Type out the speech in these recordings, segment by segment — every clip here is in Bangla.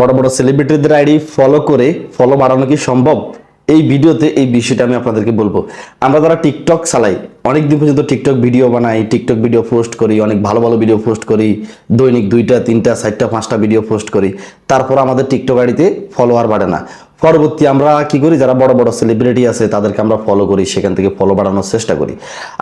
বড় বড় সেলিব্রিটিদের আইডি ফলো করে ফলো বাড়ানো কি সম্ভব? এই ভিডিওতে এই বিষয়টা আমি আপনাদেরকে বলব। আমরা যারা টিকটক চালাই অনেক দিন পর্যন্ত টিকটক ভিডিও বানাই টিকটক ভিডিও পোস্ট করি, অনেক ভালো ভালো ভিডিও পোস্ট করি, দৈনিক দুইটা, তিনটা, চারটা, পাঁচটা ভিডিও পোস্ট করি, তারপর আমাদের টিকটক আইডিতে ফলোয়ার বাড়ে না। পরবর্তী আমরা কি করি? যারা বড় বড় সেলিব্রিটি আছে, তাদেরকে আমরা ফলো করি, সেখান থেকে ফলো বাড়ানোর চেষ্টা করি।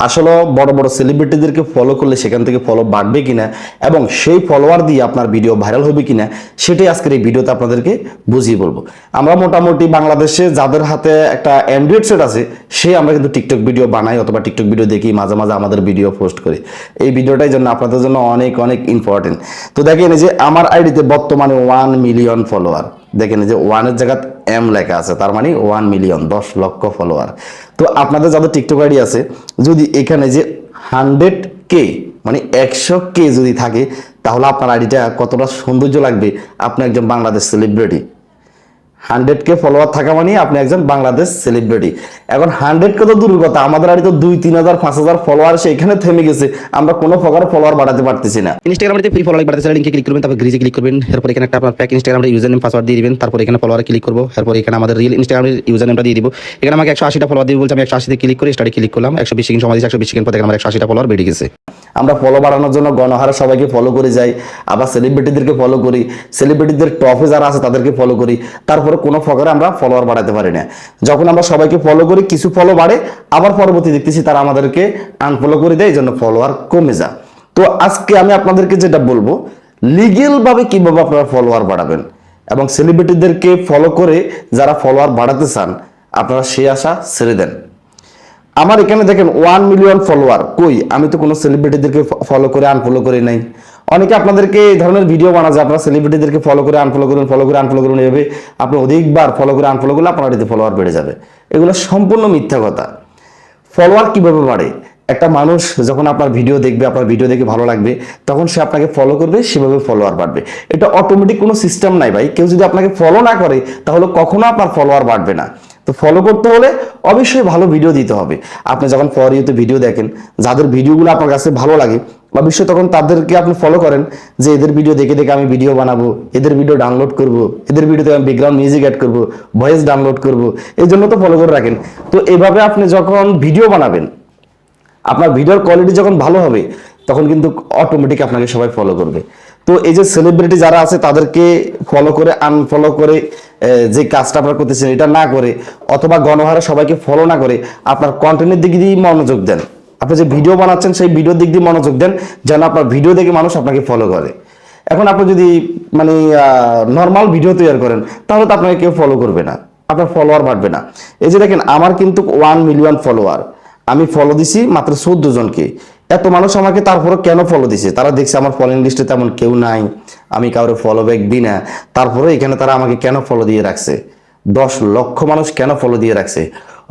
আসলে বড় বড় সেলিব্রিটিদেরকে ফলো করলে সেখান থেকে ফলো বাড়বে কিনা এবং সেই ফলোয়ার দিয়ে আপনার ভিডিও ভাইরাল হবে কিনা, সেটাই আজকের এই ভিডিওতে আপনাদেরকে বুঝিয়ে বলব। আমরা মোটামুটি বাংলাদেশে যাদের হাতে একটা অ্যান্ড্রয়েড সেট আছে, সে আমরা কিন্তু টিকটক ভিডিও বানাই অথবা টিকটক ভিডিও দেখি, মাঝে মাঝে আমাদের ভিডিও পোস্ট করি। এই ভিডিওটাই জন্য আপনাদের জন্য অনেক অনেক ইম্পর্টেন্ট তো দেখেন যে আমার আইডিতে বর্তমানে ওয়ান মিলিয়ন ফলোয়ার দেখেন যে ওয়ানের জায়গা এম লেখা আছে, তার মানে ওয়ান মিলিয়ন দশ লক্ষ ফলোয়ার তো আপনাদের যাদের টিকটক আইডি আছে, যদি এখানে যে হান্ড্রেড কে মানে একশো কে যদি থাকে, তাহলে আপনার আইডিটা কতটা সৌন্দর্য লাগবে? আপনি একজন Bangladesh celebrity hundred K follower থাকা মানে আপনি একজন বাংলাদেশ সেলিব্রিটি এখন হান্ড্রেড কে তো দূরের কথা আমাদের আড়ি তো দুই তিন হাজার পাঁচ হাজার ফলোয়ার সেখানে থেমে গেছে। আমরা কোনো প্রকার ফলোয়ার বাড়াতে পারতেছি না। ইনস্টাগ্রামে ফ্রি ফলো বাড়াতে চাইলে লিঙ্কে ক্লিক করবেন তারপর গ্রিজে ক্লিক করবেন এরপর এখানে একটা আপনার প্যাক ইনস্টাগ্রামের ইউজার নেম পাসওয়ার্ড দিয়ে দিবেন তারপর এখানে ফলোয়ারে ক্লিক করব এরপর এখানে আমাদের রিয়েল ইনস্টাগ্রামের ইউজার নেমটা দিয়ে দিব। এখানে আমাকে একশো আশিটা ফলোয়ার দিয়ে বলছে আমি একশো আশিতে ক্লিক করে স্টার্টে ক্লিক করলাম একশো বিশ সেকেন্ড সময় একশো বিশ সেকেন্ড পর আমার একশো আশিটা ফলোয়ার বেড়ে গেছে। আমরা ফলো বাড়ানোর জন্য গণহারে সবাইকে ফলো করে যাই আবার সেলিব্রিটিদেরকে ফলো করি। সেলিব্রিটিদের টপে যারা আছে তাদেরকে ফলো করি। তারপরে কোনো ফকারে আমরা ফলোয়ার বাড়াতে পারি না। যখন আমরা সবাইকে ফলো করি, কিছু ফলো বাড়ে, আবার পরবর্তী দেখতেছি তারা আমাদেরকে আনফলো করে দেয়, এই জন্য ফলোয়ার কমে যায়। তো আজকে আমি আপনাদেরকে যেটা বলব লিগেল ভাবে কীভাবে আপনারা ফলোয়ার বাড়াবেন এবং সেলিব্রিটিদেরকে ফলো করে যারা ফলোয়ার বাড়াতে চান, আপনারা সেই আশা ছেড়ে দেন। আমার এখানে দেখেন ওয়ান মিলিয়ন ফলোয়ার কই? আমি তো কোনো সেলিব্রিটিদেরকে ফলো করে আনফলো করে নাই। অনেকে আপনাদেরকে এই ধরনের ভিডিও বানা আপনারা সেলিব্রিটিদেরকে ফলো করে আনফলো করুন ফলো করে আনফলো করুন, এভাবে আপনি অধিকবার ফলো করে আনফলো করলে আপনার এতে ফলোয়ার বেড়ে যাবে। এগুলো সম্পূর্ণ মিথ্যা কথা। ফলোয়ার কীভাবে বাড়ে? একটা মানুষ যখন আপনার ভিডিও দেখবে, আপনার ভিডিও দেখে ভালো লাগবে, তখন সে আপনাকে ফলো করবে, সেভাবে ফলোয়ার বাড়বে। এটা অটোমেটিক কোনো সিস্টেম নাই ভাই। কেউ যদি আপনাকে ফলো না করে, তাহলে কখনো আপনার ফলোয়ার বাড়বে না। তো ফলো করতে হলে অবশ্যই ভালো ভিডিও দিতে হবে। আপনি যখন ফর ভিডিও দেখেন, যাদের ভিডিওগুলো আপনার কাছে ভালো লাগে অবশ্যই তখন তাদেরকে আপনি ফলো করেন যে এদের ভিডিও দেখে দেখে আমি ভিডিও বানাবো, এদের ভিডিও ডাউনলোড করব, এদের ভিডিওতে আমি ব্যাকগ্রাউন্ড মিউজিক অ্যাড করব ভয়েস ডাউনলোড করব, এই জন্য তো ফলো করে রাখেন। তো এভাবে আপনি যখন ভিডিও বানাবেন, আপনার ভিডিওর কোয়ালিটি যখন ভালো হবে, তখন কিন্তু অটোমেটিক আপনাকে সবাই ফলো করবে। তো এই যে সেলিব্রিটি যারা আছে, তাদেরকে ফলো করে আনফলো করে যে কাজটা আপনারা করতেছেন, এটা না করে, অথবা গণহারে সবাইকে ফলো না করে, আপনার কন্টেন্টের দিকে মনোযোগ দেন। আপনি যে ভিডিও বানাচ্ছেন, সেই ভিডিওর দিক দিয়ে মনোযোগ দেন, যেন আপনার ভিডিও দেখে মানুষ আপনাকে ফলো করে। এখন আপনি যদি মানে নর্মাল ভিডিও তৈরি করেন, তাহলে তো আপনাকে কেউ ফলো করবে না। আপনার ফলোয়ার বাড়বে না। এই যে দেখেন, আমার কিন্তু ওয়ান মিলিয়ন ফলোয়ার আমি ফলো দিছি মাত্র চোদ্দ জনকে। এত মানুষ আমাকে তারপরে কেন ফলো দিছে? তারা দেখছে আমার ফলোইং লিস্টে তেমন কেউ নাই। আমি কাউরে ফলো ব্যাক দিই না। তারপরে এখানে তারা আমাকে কেন ফলো দিয়ে রাখছে? দশ লক্ষ মানুষ কেন ফলো দিয়ে রাখছে?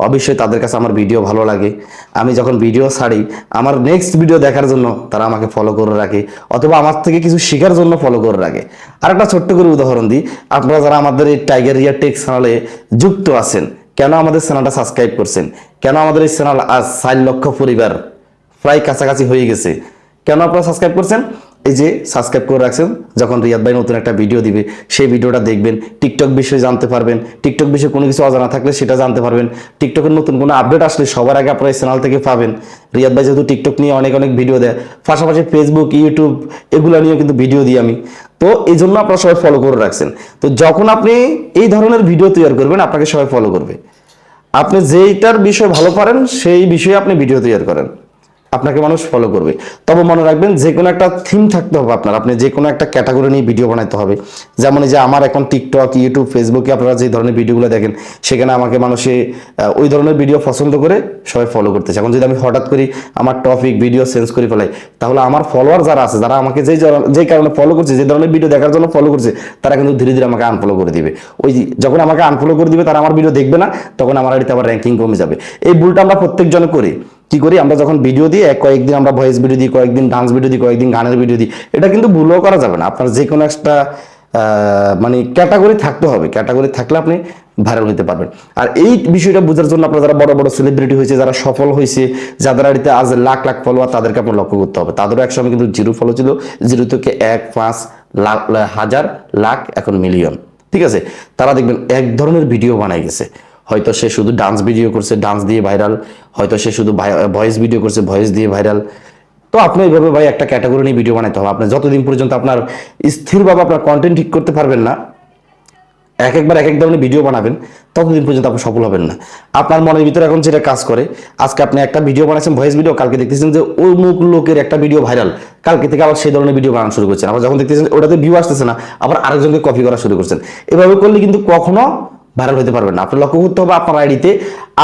অবশ্যই তাদের কাছে আমার ভিডিও ভালো লাগে। আমি যখন ভিডিও ছাড়ি, আমার নেক্সট ভিডিও দেখার জন্য তারা আমাকে ফলো করে রাখে, অথবা আমার থেকে কিছু শেখার জন্য ফলো করে রাখে। আর একটা ছোট্ট করে উদাহরণ দিই, আপনারা যারা আমাদের এই টাইগার রিয়া টেক চ্যানেলে যুক্ত আছেন, কেন আমাদের চ্যানেলটা সাবস্ক্রাইব করছেন? কেন আমাদের এই চ্যানেল আজ চার লক্ষ পরিবার প্রায় কাছাকাছি হয়ে গেছে? কেন আপনারা সাবস্ক্রাইব করছেন? এই যে সাবস্ক্রাইব করে রাখছেন, যখন রিয়াদ ভাই নতুন একটা ভিডিও দিবে, সেই ভিডিওটা দেখবেন টিকটক বিষয়ে জানতে পারবেন। টিকটক বিষয়ে কোনো কিছু অজানা থাকলে সেটা জানতে পারবেন। টিকটকের নতুন কোনো আপডেট আসলে সবার আগে আপনার এই চ্যানেল থেকে পাবেন। রিয়াদ ভাই যেহেতু টিকটক নিয়ে অনেক অনেক ভিডিও দেয়, পাশাপাশি ফেসবুক ইউটিউব এগুলো নিয়েও কিন্তু ভিডিও দিই আমি। তো এই জন্য আপনারা সবাই ফলো করে রাখছেন। তো যখন আপনি এই ধরনের ভিডিও তৈরি করবেন, আপনাকে সবাই ফলো করবে। আপনি যেইটার বিষয় ভালো পারেন, সেই বিষয়ে আপনি ভিডিও তৈরি করেন। আপনাকে মানুষ ফলো করবে। তবে মনে রাখবেন যে কোনো একটা থিম থাকতে হবে আপনার। আপনি যে কোনো একটা ক্যাটাগরি নিয়ে ভিডিও বানাতে হবে। যেমন যে আমার এখন টিকটক ইউটিউব ফেসবুকে আপনারা যে ধরনের ভিডিওগুলো দেখেন, সেখানে আমাকে মানুষে ওই ধরনের ভিডিও পছন্দ করে সবাই ফলো করতেছে। এখন যদি আমি হঠাৎ করি আমার টপিক ভিডিও চেঞ্জ করে ফেলাই, তাহলে আমার ফলোয়ার যারা আছে, যারা আমাকে জন- যেই কারণে ফলো করছে, যে ধরনের ভিডিও দেখার জন্য ফলো করছে, তারা কিন্তু ধীরে ধীরে আমাকে আনফলো করে দিবে। ওই যখন আমাকে আনফলো করে দিবে, তারা আমার ভিডিও দেখবে না, তখন আমার আড়িতে আবার র্যাঙ্কিং কমে যাবে। এই ভুলটা আমরা প্রত্যেকজনে করি। কি করি, আমরা যখন ভিডিও দিই, এক কয়েকদিন আমরা ভয়েস ভিডিও দিই, কয়েকদিন ডান্স ভিডিও দিই, কয়েকদিন গানের ভিডিও দিই, এটা কিন্তু ভুলও করা যাবে না। আপনার যে কোনো একটা মানে ক্যাটাগরি থাকতে হবে। ক্যাটাগরি থাকলে আপনি ভাইরাল হতে পারবেন। আর এই বিষয়টা বোঝার জন্য আপনারা যারা বড় বড় সেলিব্রিটি হয়েছে, যারা সফল হয়েছে, যাদের আড়িতে আজ লাখ লাখ ফলোয়ার তাদেরকে আপনার লক্ষ্য করতে হবে। তাদেরও একসময় কিন্তু জিরো ফলো ছিল। জিরো থেকে এক, পাঁচ লাখ, হাজার লাখ, এখন মিলিয়ন ঠিক আছে? তারা দেখবেন এক ধরনের ভিডিও বানাই গেছে। হয়তো সে শুধু ডান্স ভিডিও করছে ডান্স দিয়ে ভাইরাল হয়তো সে শুধু ভয়েস ভিডিও করছে ভয়েস দিয়ে ভাইরাল তো আপনি এইভাবে ভাই একটা ক্যাটাগরি নিয়ে ভিডিও বানাইতে হবে। আপনি যতদিন পর্যন্ত আপনার স্থিরভাবে আপনার কন্টেন্ট ঠিক করতে পারবেন না, এক একবার এক এক ধরনের ভিডিও বানাবেন, ততদিন পর্যন্ত আপনি সফল হবেন না। আপনার মনের ভিতরে এখন যেটা কাজ করে, আজকে আপনি একটা ভিডিও বানাচ্ছেন ভয়েস ভিডিও কালকে দেখতেছেন যে মুখ লোকের একটা ভিডিও ভাইরাল কালকে থেকে আবার সেই ধরনের ভিডিও বানানো শুরু করছেন। আবার যখন দেখতেছেন ওটাতে ভিউ আসতেছে না, আবার আরেকজনকে কপি করা শুরু করছেন। এভাবে করলে কিন্তু কখনো ভাইরাল হতে পারবেন না। আপনি লক্ষ্য করতে হবে আপনার আইডিতে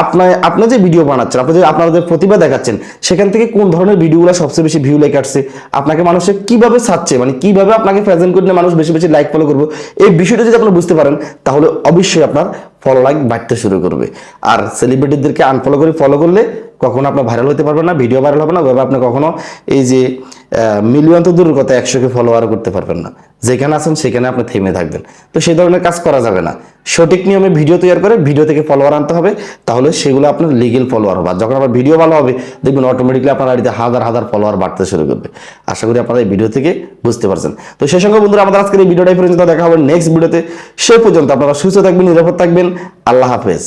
আপনার আপনার যে ভিডিও বানাচ্ছেন, আপনি যে আপনাদের প্রতিভা দেখাচ্ছেন, সেখান থেকে কোন ধরনের ভিডিওগুলো সবচেয়ে বেশি ভিউ লাইক আসছে, আপনাকে মানুষে কীভাবে ছাড়ছে মানে কীভাবে আপনাকে প্রেজেন্ট করলে মানুষ বেশি বেশি লাইক ফলো করবে, এই বিষয়টা যদি আপনি বুঝতে পারেন, তাহলে অবশ্যই আপনার ফলো লাইক বাড়তে শুরু করবে। আর সেলিব্রিটিদেরকে আনফলো করে ফলো করলে কখনো আপনার ভাইরাল হতে পারবেন না ভিডিও ভাইরাল হবে না ওভাবে আপনি কখনো এই যে মিলিয়ন তো দূরের কথা, একশোকে ফলোয়ার করতে পারবেন না। যেখানে আছেন সেখানে আপনি থেমে থাকবেন। তো সেই ধরনের কাজ করা যাবে না। সঠিক নিয়মে ভিডিও তৈরি করে ভিডিও থেকে ফলোয়ার আনতে হবে, তাহলে সেগুলো আপনার লিগেল ফলোয়ার হবে। যখন আপনার ভিডিও ভালো হবে, দেখবেন অটোমেটিকলি আপনার বাড়িতে হাজার হাজার ফলোয়ার বাড়তে শুরু করবে। আশা করি আপনারা এই ভিডিও থেকে বুঝতে পারছেন। তো সেই সঙ্গে বন্ধুরা, আমাদের আজকের এই ভিডিওটাই পর্যন্ত দেখা হবে। নেক্সট ভিডিওতে সে পর্যন্ত আপনারা সুস্থ থাকবেন, নিরাপদ থাকবেন। আল্লাহ হাফেজ।